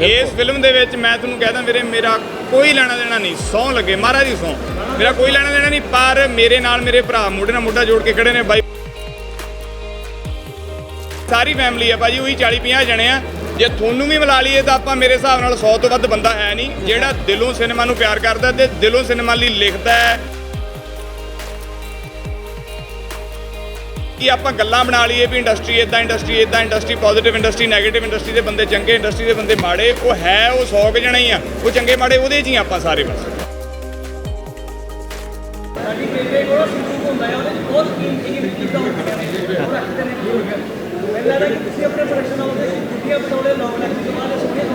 ਇਸ ਫਿਲਮ ਦੇ ਵਿੱਚ ਮੈਂ ਤੁਹਾਨੂੰ ਕਹਿਦਾ ਵੀਰੇ, ਮੇਰਾ ਕੋਈ ਲੈਣਾ ਦੇਣਾ ਨਹੀਂ, ਸੌ ਲੱਗੇ, ਮਹਾਰਾਜ ਦੀ ਸੌ। ਮੇਰਾ ਕੋਈ ਲੈਣਾ ਦੇਣਾ ਨਹੀਂ, ਪਰ ਮੇਰੇ ਨਾਲ ਮੇਰੇ ਭਰਾ ਮੋਢੇ ਨਾਲ ਮੋਢਾ ਜੋੜ ਕੇ ਖੜੇ ਨੇ ਬਾਈ। ਸਾਰੀ ਫੈਮਿਲੀ ਆ ਭਾਜੀ, ਉਹੀ 40 50 ਜਣੇ ਆ। ਜੇ ਤੁਹਾਨੂੰ ਵੀ ਮਿਲਾ ਲਈਏ ਤਾਂ ਆਪਾਂ ਮੇਰੇ ਹਿਸਾਬ ਨਾਲ 100 ਤੋਂ ਵੱਧ ਬੰਦਾ ਹੈ ਨਹੀਂ, ਜਿਹੜਾ ਦਿਲੋਂ ਸਿਨੇਮਾ ਨੂੰ ਪਿਆਰ ਕਰਦਾ ਤੇ ਦਿਲੋਂ ਸਿਨੇਮਾ ਲਈ ਲਿਖਦਾ ਹੈ। ਕਿ ਆਪਾਂ ਗੱਲਾਂ ਬਣਾ ਲਈਏ ਵੀ ਇੰਡਸਟਰੀ ਇਦਾਂ ਇੰਡਸਟਰੀ ਇਦਾਂ industry positive industry negative industry ਦੇ ਬੰਦੇ ਚੰਗੇ ਇੰਡਸਟਰੀ ਦੇ ਬੰਦੇ ਮਾੜੇ, ਉਹ ਹੈ, ਉਹ 100 ਕੁ ਜਣੇ ਹੀ ਆ, ਉਹ ਚੰਗੇ, ਮਾੜੇ, ਉਹਦੇ 'ਚ ਹੀ ਆਪਾਂ ਸਾਰੇ ਬਸ। ਸਾਡੀ ਬੇਬੇ ਕੋਲ ਸੰਦੂਕ ਹੁੰਦਾ ਹੈ, ਉਹਦੇ 'ਚ ਬਹੁਤ ਕੀਮਤੀ ਕੀਮਤੀ ਚੀਜ਼ਾਂ ਹੁੰਦੀਆਂ ਨੇ ਉਹ ਰੱਖਦੇ ਨੇ। ਮੈਨੂੰ ਲੱਗਦਾ ਤੁਸੀਂ ਆਪਣੇ ਪ੍ਰੋਡਕਸ਼ਨ ਹਾਊਸ ਦੇ ਗੁੱਡੀਆਂ ਬਟੋਲੇ ਲੋਕ ਨੇ ਜਮਾਨੇ ਸੋਹਣੇ ਸੋਹਣੇ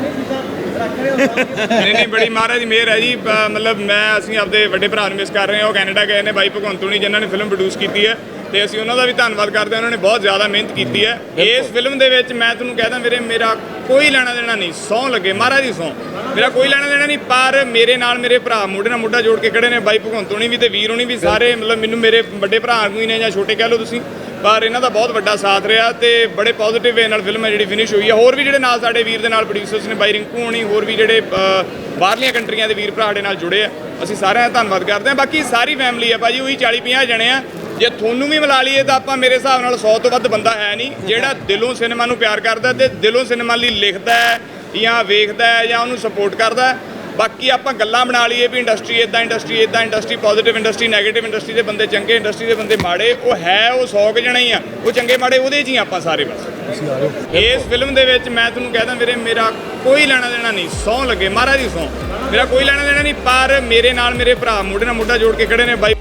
ਨਹੀਂ ਨਹੀਂ ਬੜੀ ਮਹਾਰਾਜ ਦੀ ਮਿਹਰ ਹੈ ਜੀ। ਪ- ਮਤਲਬ ਮੈਂ ਅਸੀਂ ਆਪਦੇ ਵੱਡੇ ਭਰਾ ਨੂੰ ਮਿਸ ਕਰ ਰਹੇ ਹਾਂ। ਉਹ ਕੈਨੇਡਾ ਗਏ ਨੇ ਬਾਈ ਭਗਵੰਤ ਹੁਣੀ ਜਿਨ੍ਹਾਂ ਨੇ ਫਿਲਮ ਪ੍ਰੋਡਿਊਸ ਕੀਤੀ ਹੈ। ਤੇ ਅਸੀਂ ਉਹਨਾਂ ਦਾ ਵੀ ਧੰਨਵਾਦ ਕਰਦੇ ਹਾਂ। ਉਹਨਾਂ ਨੇ ਬਹੁਤ ਜ਼ਿਆਦਾ ਮਿਹਨਤ ਕੀਤੀ ਹੈ। ਇਸ ਫਿਲਮ ਦੇ ਵਿੱਚ ਮੈਂ ਤੁਹਾਨੂੰ ਕਹਿਦਾ ਵੀਰੇ ਮੇਰਾ ਕੋਈ ਲੈਣਾ ਦੇਣਾ ਨਹੀਂ। ਸੌ ਲੱਗੇ ਮਹਾਰਾਜ ਦੀ ਸੌ। ਮੇਰਾ ਕੋਈ ਲੈਣਾ ਦੇਣਾ ਨਹੀਂ ਪਰ ਮੇਰੇ ਨਾਲ ਮੇਰੇ ਭਰਾ ਮੋਢੇ ਨਾਲ ਮੋਢਾ ਜੋੜ ਕੇ ਖੜੇ ਨੇ। ਬਾਈ ਭਗਵੰਤ ਹੁਣੀ ਵੀ ਤੇ ਵੀਰ ਹੁਣੀ ਵੀ ਸਾਰੇ ਮਤਲਬ ਮੈਨੂੰ ਮੇਰੇ ਵੱਡੇ ਭਰਾ ਨੂੰ ਹੀ ਨੇ ਜਾਂ ਛੋਟੇ ਕਹਿ ਲਓ ਤੁਸੀਂ। ਪਰ ਇਹਨਾਂ ਦਾ ਬਹੁਤ ਵੱਡਾ ਸਾਥ ਰਿਹਾ ਤੇ ਬੜੇ ਪੋਜ਼ਿਟਿਵ ਵੇ ਨਾਲ ਫਿਲਮ ਹੈ ਜਿਹੜੀ ਫਿਨਿਸ਼ ਹੋਈ ਹੈ। ਹੋਰ ਵੀ ਜਿਹੜੇ ਨਾਲ ਸਾਡੇ ਵੀਰ ਦੇ ਨਾਲ ਪ੍ਰੋਡਿਊਸਰਸ ਨੇ, ਬਾਈ ਰਿੰਕੂ ਹੋਣੀ, ਹੋਰ ਵੀ ਜਿਹੜੇ ਬਾਹਰਲੀਆਂ ਕੰਟਰੀਆਂ ਦੇ ਵੀਰ ਭਰਾ ਸਾਡੇ ਨਾਲ ਜੁੜੇ ਆ, ਅਸੀਂ ਸਾਰਿਆਂ ਦਾ ਧੰਨਵਾਦ ਕਰਦੇ ਹਾਂ। ਬਾਕੀ ਸਾਰੀ ਫੈਮਿਲੀ ਆ ਭਾਜੀ, ਉਹੀ 40 50 ਜਣੇ ਆ। ਜੇ ਤੁਹਾਨੂੰ ਵੀ ਮਿਲਾ ਲਈਏ ਤਾਂ ਆਪਾਂ ਮੇਰੇ ਹਿਸਾਬ ਨਾਲ 100 ਤੋਂ ਵੱਧ ਬੰਦਾ ਹੈ ਨਹੀਂ, ਜਿਹੜਾ ਦਿਲੋਂ ਸਿਨੇਮਾ ਨੂੰ ਪਿਆਰ ਕਰਦਾ ਤੇ ਦਿਲੋਂ ਸਿਨੇਮਾ ਲਈ ਲਿਖਦਾ ਹੈ ਜਾਂ ਵੇਖਦਾ ਹੈ ਜਾਂ ਉਹਨੂੰ ਸਪੋਰਟ ਕਰਦਾ ਹੈ। ਬਾਕੀ ਆਪਾਂ ਗੱਲਾਂ ਬਣਾ ਲਈਏ ਵੀ ਇੰਡਸਟਰੀ ਇਦਾਂ ਇੰਡਸਟਰੀ ਇਦਾਂ industry positive industry negative industry ਦੇ ਬੰਦੇ ਚੰਗੇ ਇੰਡਸਟਰੀ ਦੇ ਬੰਦੇ ਮਾੜੇ ਉਹ ਹੈ ਉਹ 100 ਕੁ ਜਣੇ ਹੀ ਆ ਉਹ ਚੰਗੇ ਮਾੜੇ ਉਹਦੇ ਹੀ ਆਪਾਂ ਸਾਰੇ ਬਸ। ਇਸ ਫਿਲਮ ਦੇ ਵਿੱਚ ਮੈਂ ਤੁਹਾਨੂੰ ਕਹਿਦਾ ਵੀਰੇ ਮੇਰਾ ਕੋਈ ਲੈਣਾ ਦੇਣਾ ਨਹੀਂ ਸੌ ਲੱਗੇ ਮਹਾਰਾਜ ਦੀ ਸੌ। ਮੇਰਾ ਕੋਈ ਲੈਣਾ ਦੇਣਾ ਨਹੀਂ ਪਰ ਮੇਰੇ ਨਾਲ ਮੇਰੇ ਭਰਾ ਮੋਢੇ ਨਾਲ ਮੋਢਾ ਜੋੜ ਕੇ ਖੜੇ ਨੇ ਬਾਈ।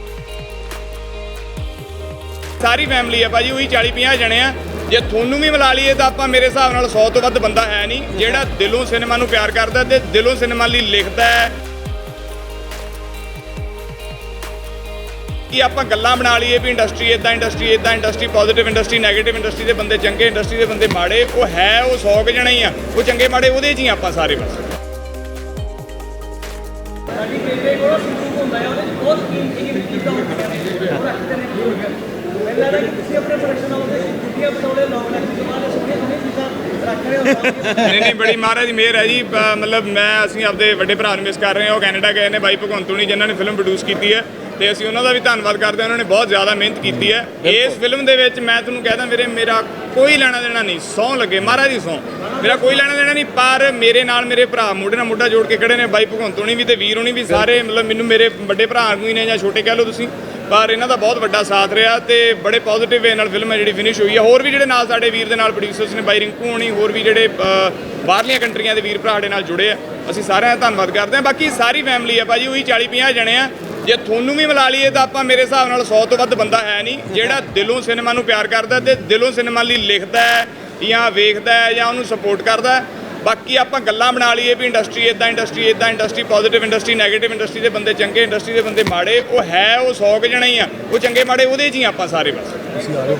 ਸਾਰੀ ਫੈਮਿਲੀ ਆ ਭਾਜੀ ਉਹੀ 40 50 ਜਣੇ ਆ। ਜੇ ਤੁਹਾਨੂੰ ਵੀ ਮਿਲਾ ਲਈਏ ਤਾਂ ਆਪਾਂ ਮੇਰੇ ਹਿਸਾਬ ਨਾਲ 100 ਤੋਂ ਵੱਧ ਬੰਦਾ ਹੈ ਨਹੀਂ, ਜਿਹੜਾ ਦਿਲੋਂ ਸਿਨੇਮਾ ਨੂੰ ਪਿਆਰ ਕਰਦਾ ਤੇ ਦਿਲੋਂ ਸਿਨੇਮਾ ਲਈ ਲਿਖਦਾ ਹੈ। ਕਿ ਆਪਾਂ ਗੱਲਾਂ ਬਣਾ ਲਈਏ ਵੀ ਇੰਡਸਟਰੀ ਇਦਾਂ ਇੰਡਸਟਰੀ ਇਦਾਂ industry positive industry negative industry ਦੇ ਬੰਦੇ ਚੰਗੇ, ਇੰਡਸਟਰੀ ਦੇ ਬੰਦੇ ਮਾੜੇ, ਉਹ ਹੈ, ਉਹ 100 ਕੁ ਜਣੇ ਹੀ ਆ, ਉਹ ਚੰਗੇ ਮਾੜੇ ਉਹਦੇ 'ਚ ਹੀ ਆਪਾਂ ਸਾਰੇ ਬਸ। ਸਾਡੀ ਬੇਬੇ ਕੋਲ ਸੰਦੂਕ ਹੁੰਦਾ ਹੈ, ਉਹਦੇ ਬਹੁਤ ਕੀਮਤੀ ਕੀਮਤੀ ਚੀਜ਼ਾਂ ਹੁੰਦੀਆਂ ਨੇ ਮੈਨੂੰ ਲੱਗਦਾ ਕਿ ਤੁਸੀਂ ਆਪਣੇ ਪ੍ਰੋਡਕਸ਼ਨ ਹਾਊਸ ਦੇ ਗੁੱਡੀਆਂ ਬਟੋਲੇ ਲੋਕ ਨੇ ਜਮਾਨੇ ਸੋਹਣੇ ਸੋਹਣੇ ਚੀਜ਼ਾਂ ਰੱਖ ਰਹੇ ਹੋ। ਨਹੀਂ ਨਹੀਂ ਬੜੀ ਮਹਾਰਾਜ ਦੀ ਮਿਹਰ ਹੈ ਜੀ। ਮਤਲਬ ਮੈਂ ਅਸੀਂ ਆਪਦੇ ਵੱਡੇ ਭਰਾ ਨੂੰ ਮਿਸ ਕਰ ਰਹੇ ਹਾਂ। ਉਹ ਕੈਨੇਡਾ ਗਏ ਨੇ ਬਾਈ ਭਗਵੰਤ ਹੁਣੀ ਜਿਨ੍ਹਾਂ ਨੇ ਫਿਲਮ ਪ੍ਰੋਡਿਊਸ ਕੀਤੀ ਹੈ। ਤੇ ਅਸੀਂ ਉਹਨਾਂ ਦਾ ਵੀ ਧੰਨਵਾਦ ਕਰਦੇ ਹਾਂ। ਉਹਨਾਂ ਨੇ ਬਹੁਤ ਜ਼ਿਆਦਾ ਮਿਹਨਤ ਕੀਤੀ ਹੈ। ਇਸ ਫਿਲਮ ਦੇ ਵਿੱਚ ਮੈਂ ਤੁਹਾਨੂੰ ਕਹਿਦਾ ਵੀਰੇ ਮੇਰਾ ਕੋਈ ਲੈਣਾ ਦੇਣਾ ਨਹੀਂ। ਸੌ ਲੱਗੇ ਮਹਾਰਾਜ ਦੀ ਸੌ। ਮੇਰਾ ਕੋਈ ਲੈਣਾ ਦੇਣਾ ਨਹੀਂ ਪਰ ਮੇਰੇ ਨਾਲ ਮੇਰੇ ਭਰਾ ਮੋਢੇ ਨਾਲ ਮੋਢਾ ਜੋੜ ਕੇ ਖੜੇ ਨੇ। ਬਾਈ ਭਗਵੰਤ ਹੁਣੀ ਵੀ ਤੇ ਵੀਰ ਹੁਣੀ ਵੀ ਸਾਰੇ ਮਤਲਬ ਮੈਨੂੰ ਮੇਰੇ ਵੱਡੇ ਭਰਾ ਨੂੰ ਹੀ ਨੇ ਜਾਂ ਛੋਟੇ ਕਹਿ ਲਓ ਤੁਸੀਂ। ਪਰ ਇਹਨਾਂ ਦਾ ਬਹੁਤ ਵੱਡਾ ਸਾਥ ਰਿਹਾ ਤੇ ਬੜੇ ਪੋਜ਼ਿਟਿਵ ਵੇ ਨਾਲ ਫਿਲਮ ਹੈ ਜਿਹੜੀ ਫਿਨਿਸ਼ ਹੋਈ ਹੈ। ਹੋਰ ਵੀ ਜਿਹੜੇ ਨਾਲ ਸਾਡੇ ਵੀਰ ਦੇ ਨਾਲ ਪ੍ਰੋਡਿਊਸਰਸ ਨੇ, ਬਾਈ ਰਿੰਕੂ ਹੋਣੀ, ਹੋਰ ਵੀ ਜਿਹੜੇ ਬਾਹਰਲੀਆਂ ਕੰਟਰੀਆਂ ਦੇ ਵੀਰ ਭਰਾ ਸਾਡੇ ਨਾਲ ਜੁੜੇ ਆ, ਅਸੀਂ ਸਾਰਿਆਂ ਦਾ ਧੰਨਵਾਦ ਕਰਦੇ ਹਾਂ। ਬਾਕੀ ਸਾਰੀ ਫੈਮਿਲੀ ਆ ਭਾਜੀ, ਉਹੀ 40 50 ਜਣੇ ਆ। ਜੇ ਤੁਹਾਨੂੰ ਵੀ ਮਿਲਾ ਲਈਏ ਤਾਂ ਆਪਾਂ ਮੇਰੇ ਹਿਸਾਬ ਨਾਲ 100 ਤੋਂ ਵੱਧ ਬੰਦਾ ਹੈ ਨਹੀਂ, ਜਿਹੜਾ ਦਿਲੋਂ ਸਿਨੇਮਾ ਨੂੰ ਪਿਆਰ ਕਰਦਾ ਤੇ ਦਿਲੋਂ ਸਿਨੇਮਾ ਲਈ ਲਿਖਦਾ ਹੈ ਜਾਂ ਵੇਖਦਾ ਹੈ ਜਾਂ ਉਹਨੂੰ ਸਪੋਰਟ ਕਰਦਾ ਹੈ। ਬਾਕੀ ਆਪਾਂ ਗੱਲਾਂ ਬਣਾ ਲਈਏ ਵੀ ਇੰਡਸਟਰੀ ਇਦਾਂ ਇੰਡਸਟਰੀ ਇਦਾਂ industry positive industry negative industry ਦੇ ਬੰਦੇ ਚੰਗੇ ਇੰਡਸਟਰੀ ਦੇ ਬੰਦੇ ਮਾੜੇ, ਉਹ ਹੈ, ਉਹ 100 ਕੁ ਜਣੇ ਹੀ ਆ। ਉਹ ਚੰਗੇ ਮਾੜੇ ਉਹਦੇ 'ਚ ਹੀ ਆਪਾਂ ਸਾਰੇ ਬਸ।